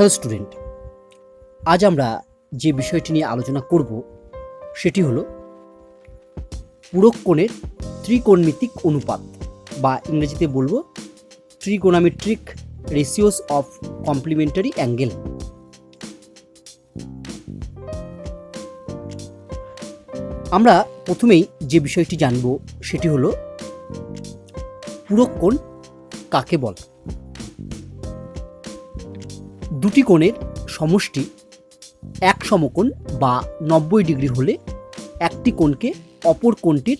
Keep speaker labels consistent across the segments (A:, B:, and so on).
A: Hello student আজ আমরা যে বিষয়টি নিয়ে আলোচনা করব, সেটি হলো পূরক কোণের ত্রিকোণমিতিক অনুপাত, বা ইংরেজিতে বলব trigonometric ratios of complementary angle আমরা প্রথমেই যে বিষয়টি জানব, সেটি হলো পূরক কোণ কাকে বলে? দুটি কোণের সমষ্টি এক সমকোণ বা নব্বই ডিগ্রি হলে একটি কোণকে অপর কোণটির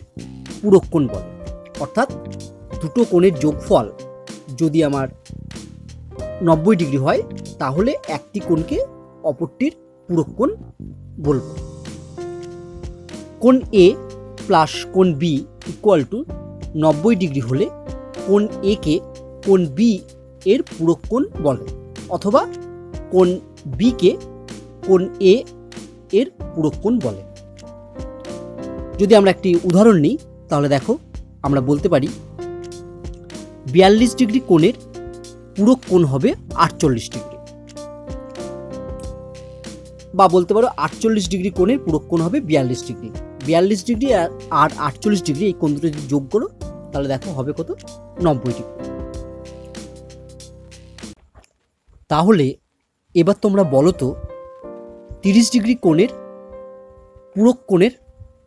A: পূরক কোণ বলে। অর্থাৎ দুটো কোণের যোগফল যদি আমার নব্বই ডিগ্রি হয়, তাহলে একটি কোণকে অপরটির পূরক কোণ বলব। কোণ এ প্লাস কোণ বি ইকুয়াল টু নব্বই ডিগ্রি হলে কোণ এ কে কোণ বি এর পূরক কোণ বলে, অথবা কোণ বি কে কোণ এ এর কোণ বলে। যদি আমরা একটি উদাহরণ নিই, তাহলে দেখো আমরা বলতে পারি বিয়াল্লিশ ডিগ্রি কোণের কোণ হবে আটচল্লিশ ডিগ্রি। বা বলতে পারো আটচল্লিশ ডিগ্রি কোণের কোণ হবে বিয়াল্লিশ ডিগ্রি। বিয়াল্লিশ ডিগ্রি আর- আর আটচল্লিশ ডিগ্রি এই কোণ দুটো যদি যোগ করো, তাহলে দেখো হবে কত? নব্বই ডিগ্রি। তাহলে এবার তোমরা বলো তো, তিরিশ ডিগ্রি কোণের পূরক কোণের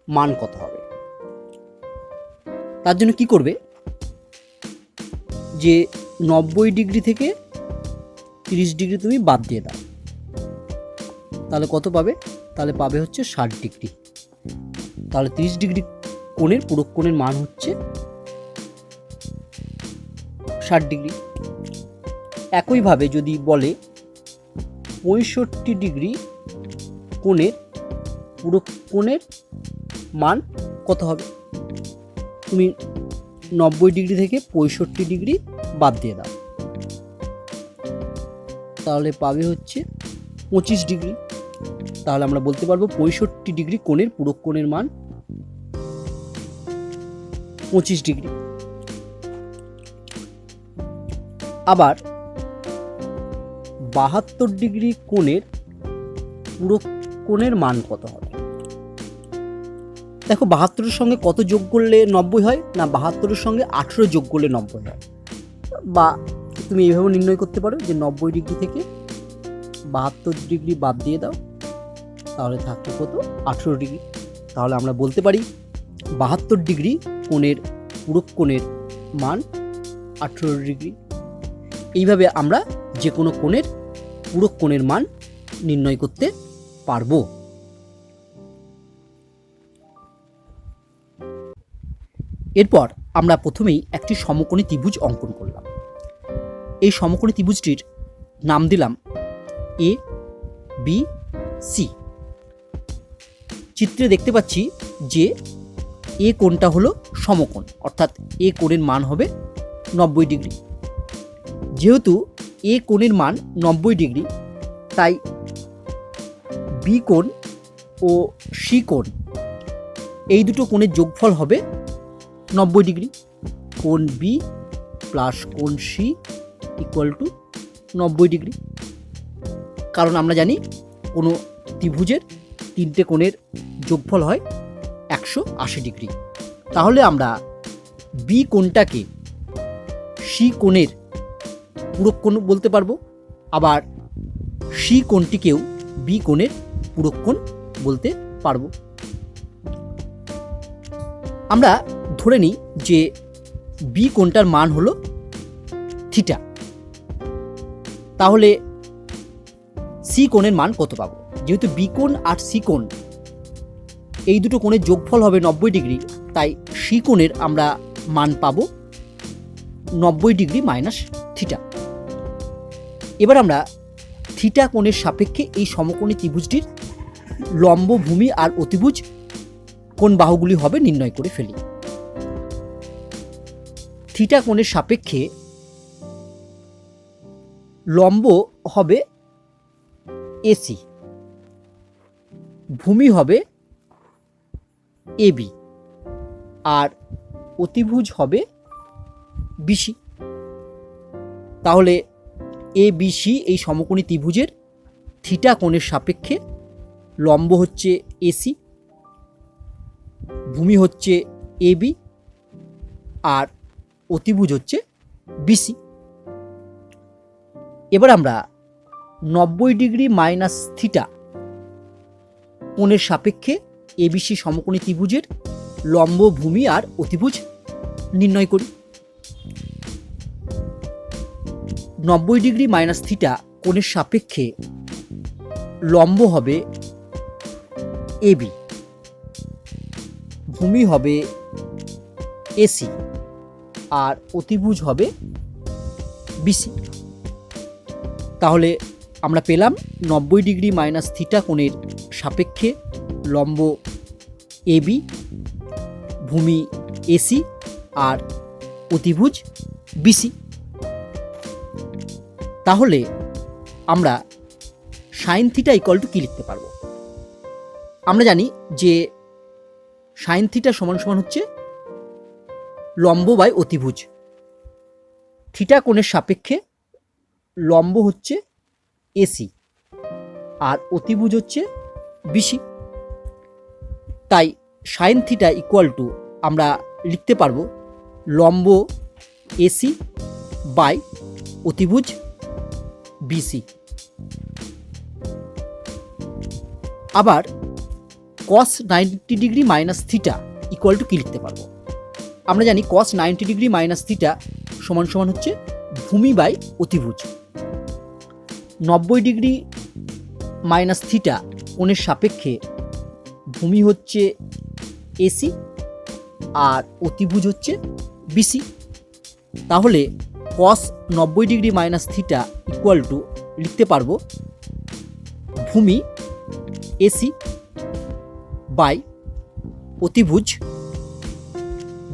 A: মান কত হবে? তার জন্য কি করবে? যে নব্বই ডিগ্রি থেকে তিরিশ ডিগ্রি তুমি বাদ দিয়ে দাও। তাহলে কত পাবে? তাহলে পাবে হচ্ছে ষাট ডিগ্রি। তাহলে তিরিশ ডিগ্রি কোণের পূরক কোণের মান হচ্ছে ষাট ডিগ্রি। একইভাবে যদি বলে পঁয়ষট্টি ডিগ্রি কোণের পুরো কোণের মান কত হবে? তুমি নব্বই ডিগ্রি থেকে পঁয়ষট্টি ডিগ্রি বাদ দিয়ে দাও। তাহলে পাবে হচ্ছে পঁচিশ ডিগ্রি। তাহলে আমরা বলতে পারব পঁয়ষট্টি ডিগ্রি কোণের পুরো কোণের মান পঁচিশ ডিগ্রি। আবার বাহাত্তর ডিগ্রি কোণের পুরো কোণের মান কত হবে? দেখো, বাহাত্তরের সঙ্গে কত যোগ করলে নব্বই হয়? না, বাহাত্তরের সঙ্গে আঠেরো যোগ করলে নব্বই হয়। বা তুমি এইভাবে নির্ণয় করতে পারো যে নব্বই ডিগ্রি থেকে বাহাত্তর ডিগ্রি বাদ দিয়ে দাও, তাহলে থাকবে কত? আঠেরো ডিগ্রি। তাহলে আমরা বলতে পারি বাহাত্তর ডিগ্রি কোণের পূরক কোণের মান আঠেরো ডিগ্রি। এইভাবে আমরা যে কোনো কোণের পূরক কোণের মান নির্ণয় করতে পারব। এরপর আমরা প্রথমেই একটি সমকোণী ত্রিভুজ অঙ্কন করলাম। এই সমকোণী ত্রিভুজটির নাম দিলাম এ বি সি চিত্রে দেখতে পাচ্ছি যে এ কোণটা হলো সমকোণ, অর্থাৎ এ কোণের মান হবে নব্বই ডিগ্রি। যেহেতু এ কোণের মান নব্বই ডিগ্রি, তাই বি কোণ ও সি কোণ, এই দুটো কোণের যোগফল হবে নব্বই ডিগ্রি। কোণ বি প্লাস কোণ সি ইকুয়াল টু নব্বই ডিগ্রি। কারণ আমরা জানি কোনো ত্রিভুজের তিনটে কোণের যোগফল হয় একশো আশি ডিগ্রি। তাহলে আমরা বি কোণটাকে সি কোণের পূরক কোণ বলতে পারব। আবার সি কোণটিকেও বি কোণের পূরক কোণ বলতে পারব। আমরা ধরে নিই যে বি কোণটার মান হলো থিটা। তাহলে সি কোণের মান কত পাবো? যেহেতু বি কোণ আর সি কোণ এই দুটো কোণের যোগফল হবে নব্বই ডিগ্রি, তাই সি কোণের আমরা মান পাবো নব্বই ডিগ্রি মাইনাস থিটা। এবার আমরা থিটা কোণের সাপেক্ষে এই সমকোণী ত্রিভুজটির লম্ব ভূমি আর অতিভুজ কোন বাহুগুলি হবে নির্ণয় করে ফেলি। থিটা কোণের সাপেক্ষে লম্ব হবে এসি ভূমি হবে এবি আর অতিভুজ হবে বিসি তাহলে এ, বি, সি এই সমকোণী ত্রিভুজের থিটা কোণের সাপেক্ষে লম্ব হচ্ছে এসি ভূমি হচ্ছে এবি আর অতিভুজ হচ্ছে বিসি এবার আমরা নব্বই ডিগ্রি মাইনাস থিটা কোণের সাপেক্ষে এবিসি সমকোণী ত্রিভুজের লম্ব ভূমি আর অতিভুজ নির্ণয় করি। নব্বই ডিগ্রি মাইনাস থিটা কোণের সাপেক্ষে লম্ব হবে এবি ভূমি হবে এসি আর অতিভুজ হবে বিসি তাহলে আমরা পেলাম নব্বই ডিগ্রি মাইনাস থিটা কোণের সাপেক্ষে লম্ব এবি ভূমি এসি আর অতিভুজ বিসি তাহলে আমরা সাইন থিটা ইকুয়াল টু কী লিখতে পারব? আমরা জানি যে সাইন থিটা সমান সমান হচ্ছে লম্ব বাই অতিভুজ। থিটা কোণের সাপেক্ষে লম্ব হচ্ছে এসি আর অতিভুজ হচ্ছে বিসি তাই সাইন থিটা ইকুয়াল টু আমরা লিখতে পারব লম্ব এসি বাই অতিভুজ বিসি আবার cos ninety degree minus theta equal to কী লিখতে পারব? আমরা জানি cos ninety degree minus theta সমান সমান হচ্ছে ভূমি বাই অতিভুজ। নব্বই ডিগ্রি মাইনাস থিটা কোণের সাপেক্ষে ভূমি হচ্ছে এসি আর অতিভুজ হচ্ছে বিসি তাহলে কস নব্বই degree minus theta equal to লিখতে পারব ভূমি এসি বাই অতিভুজ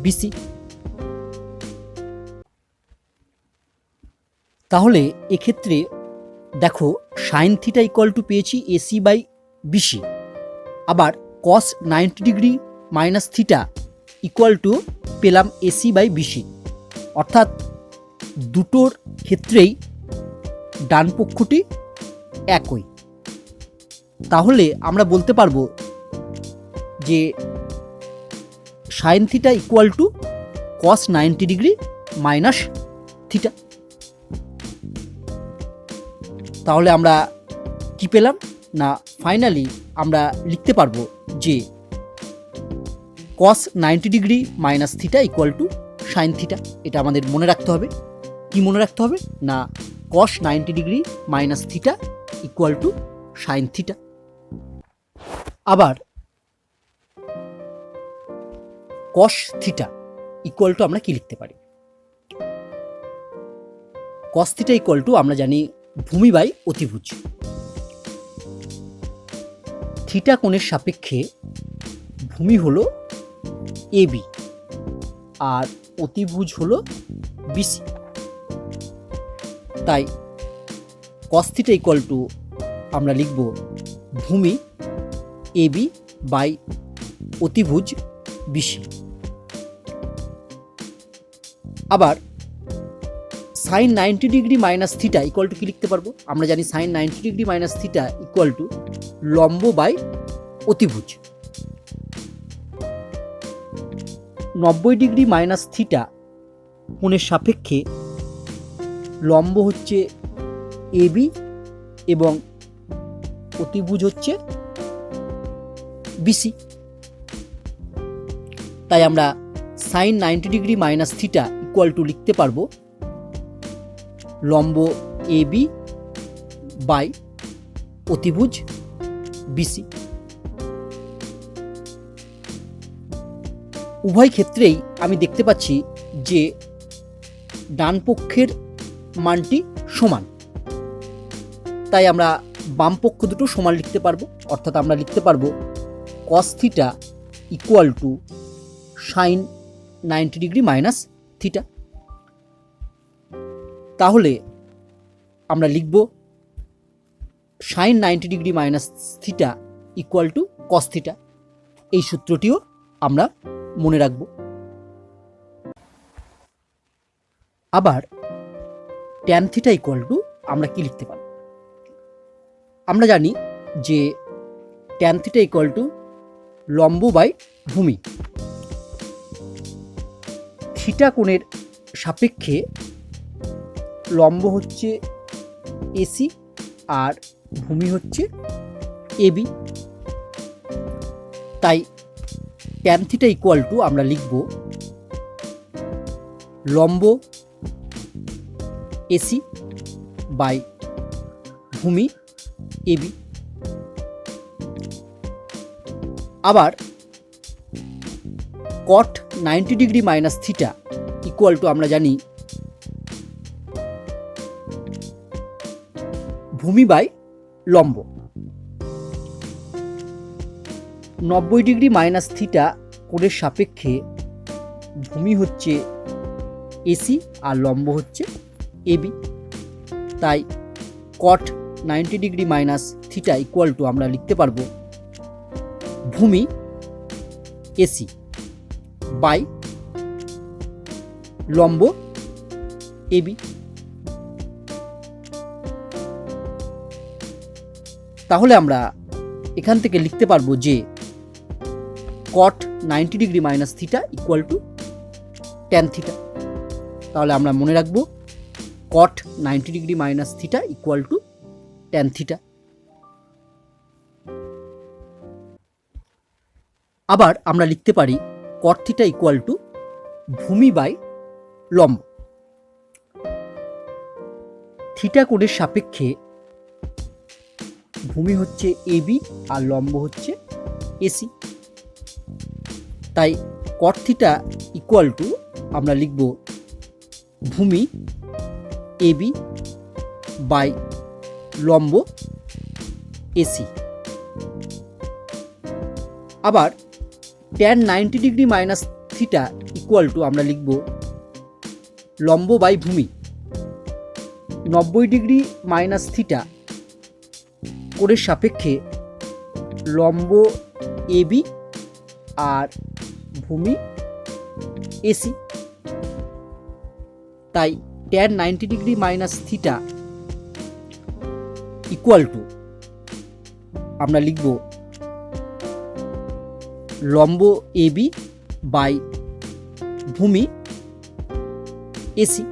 A: বিসি তাহলে এক্ষেত্রে দেখো সাইন থিটা ইকুয়াল টু পেয়েছি এসি বাই বিসি আবার cos ninety degree minus theta equal to পেলাম এসি বাই বিসি অর্থাৎ দুটোর ক্ষেত্রেই ডান পক্ষটি একই। তাহলে আমরা বলতে পারব যে sine theta equal to cos ninety degree minus theta. তাহলে আমরা কি পেলাম? না, ফাইনালি আমরা লিখতে পারব যে cos ninety degree minus theta equal to sine theta. এটা আমাদের মনে রাখতে হবে। কি মনে রাখতে হবে? না cos ninety degree minus theta equal to sine theta আবার কস থিটা ইকুয়াল টু আমরা কি লিখতে পারি? কস থিটা ইকুয়াল টু আমরা জানি ভূমি বাই অতিভুজ। থিটা কোণের সাপেক্ষে ভূমি হলো এবি আর অতিভুজ হলো বিসি তাই কস থিটা ইকুয়াল টু আমরা লিখব ভূমি এ বি বাই অতিভুজ বিসি আবার sine ninety degree minus theta equal to কি লিখতে পারব? আমরা জানি sine ninety degree minus theta equal to লম্ব বাই অতিভুজ। নব্বই ডিগ্রি মাইনাস থিটা কোণের সাপেক্ষে লম্ব হচ্ছে এবি এবং অতিভুজ হচ্ছে বিসি তাই আমরা sine ninety degree minus theta equal to লিখতে পারব লম্ব এ বি বাই অতিভুজ বিসি উভয় ক্ষেত্রেই আমি দেখতে পাচ্ছি যে ডান পক্ষের মানটি সমান। তাই আমরা বাম পক্ষ দুটো সমান লিখতে পারব, অর্থাৎ আমরা লিখতে পারব cos theta equal to sine ninety degree minus theta তাহলে আমরা লিখব sine ninety degree minus theta equal to cos theta এই সূত্রটিও আমরা মনে রাখব। আবার ট্যান থিটা ইকুয়াল টু আমরা কি লিখতে পারি? আমরা জানি যে ট্যান থিটা ইকুয়াল টু লম্ব বাই ভূমি। থিটা কোণের সাপেক্ষে লম্ব হচ্ছে এসি আর ভূমি হচ্ছে এবি তাই ট্যান থিটা ইকুয়াল টু আমরা লিখব লম্ব এসি বাই ভূমি এবি। আবার cot ninety degree minus theta equal to আমরা জানি ভূমি বাই লম্ব। নব্বই ডিগ্রি মাইনাস থিটা কোণের সাপেক্ষে ভূমি হচ্ছে এসি আর লম্ব হচ্ছে এবি তাই cot ninety degree minus theta equal to আমরা লিখতে পারব ভূমি এসি বাই লম্ব এবি তাহলে আমরা এখান থেকে লিখতে পারব যে cot ninety degree minus theta equal to tan theta তাহলে আমরা মনে রাখব cot ninety degree minus theta equal to tan theta আবার আমরা লিখতে পারি কট থিটা ইকুয়াল টু ভূমি বাই লম্ব। থিটা কোণের সাপেক্ষে ভূমি হচ্ছে এবি আর লম্ব হচ্ছে এসি তাই কট থিটা ইকুয়াল টু আমরা লিখব ভূমি এবি বাই লম্ব এসি আবার tan ninety degree minus theta equal to আমরা লিখব লম্ব বাই ভূমি। নব্বই ডিগ্রি মাইনাস থিটা কোণের সাপেক্ষে লম্ব এবি আর ভূমি এসি তাই tan ninety degree minus theta equal to আমরা লিখব লম্ব এবি বাই ভূমি এসি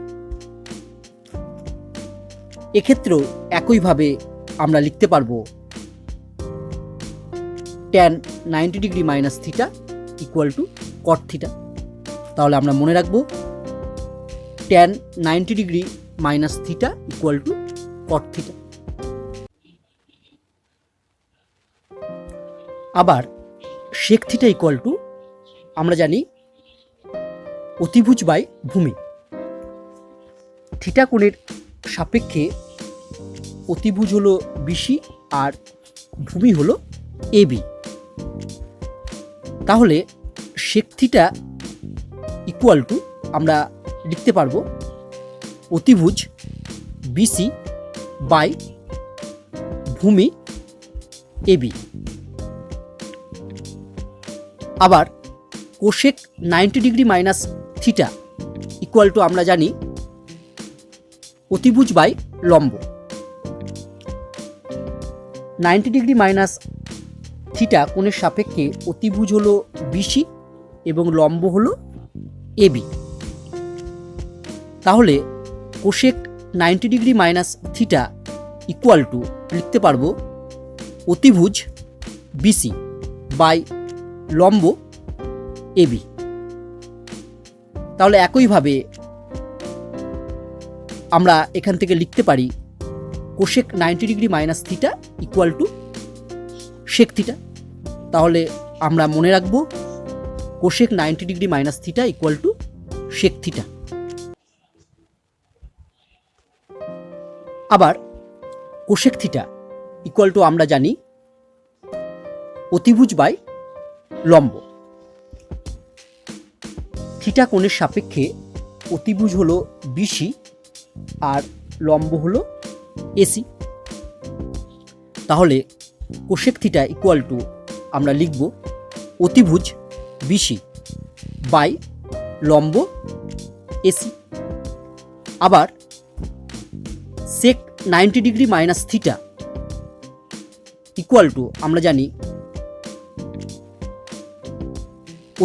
A: এক্ষেত্রেও একইভাবে আমরা লিখতে পারব tan ninety degree minus theta equal to cot theta তাহলে আমরা মনে রাখব tan ninety degree minus theta equal to cot theta আবার শেক থিটা ইকুয়াল টু আমরা জানি অতিভুজ বাই ভূমি। থিটা কোণের সাপেক্ষে অতিভুজ হলো বিসি আর ভূমি হলো এবি তাহলে শেক থিটা ইকুয়াল টু আমরা লিখতে পারব। অতিভুজ, বিসি, বাই, ভূমি এবি আবার cosec ninety degree minus theta equal to আমরা জানি অতিভুজ বাই লম্ব। নাইনটি ডিগ্রি মাইনাস থিটা কোণের সাপেক্ষে অতিভুজ হলো বিসি এবং লম্ব হলো এবি তাহলে cosec ninety degree minus theta equal to লিখতে পারব অতিভুজ বিসি বাই লম্ব এবি তাহলে একইভাবে আমরা এখান থেকে লিখতে পারি cosec ninety degree minus theta equal to sec theta তাহলে আমরা মনে রাখব cosec ninety degree minus theta equal to sec theta আবার কোশেক থিটা ইকুয়াল টু আমরা জানি অতিভুজ বাই লম্ব। থিটা কোণের সাপেক্ষে অতিভুজ হলো বিসি আর লম্ব হলো এসি। তাহলে কোশেক থিটা ইকুয়াল টু আমরা লিখব অতিভুজ বিসি বাই লম্ব এসি। আবার ninety degree minus theta equal to আমরা জানি,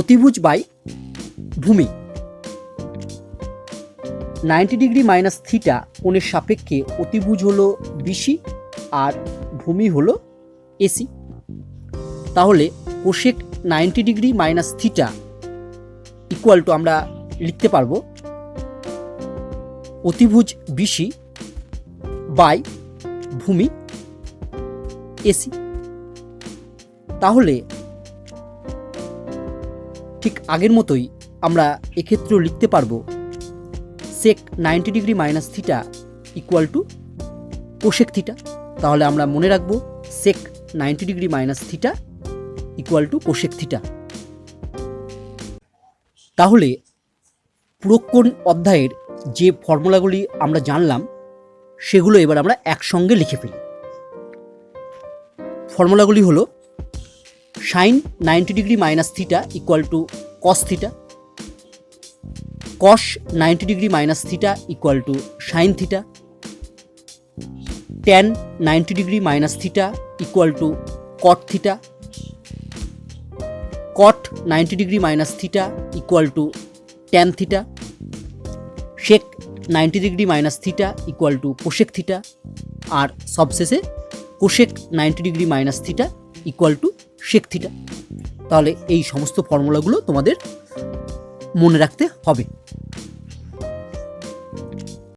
A: অতিভুজ বাই ভূমি। নাইনটি ডিগ্রি মাইনাস থিটা কোণের সাপেক্ষে অতিভুজ হলো বিসি আর ভূমি হলো এসি তাহলে cosec ninety degree minus theta equal to আমরা লিখতে পারব, অতিভুজ বিসি বাই, ভূমি এসি তাহলে ঠিক আগের মতোই আমরা এক্ষেত্রেও লিখতে পারব sec ninety degree minus theta equal to cosec theta তাহলে আমরা মনে রাখব sec ninety degree minus theta equal to cosec theta তাহলে পুরোক্ষণ অধ্যায়ের যে ফর্মুলাগুলি আমরা জানলাম সেগুলো এবার আমরা একসঙ্গে লিখে ফেলি। ফর্মুলাগুলি হলো sine ninety degree minus theta equal to cos theta cos ninety degree minus theta equal to sine theta tan ninety degree minus theta equal to cot theta cot ninety degree minus theta equal to tan theta ninety degree minus theta equal to cosec theta, আর সবশেষে cosec ninety degree minus theta equal to sec theta. তাহলে এই সমস্ত ফর্মুলাগুলো তোমাদের মনে রাখতে হবে।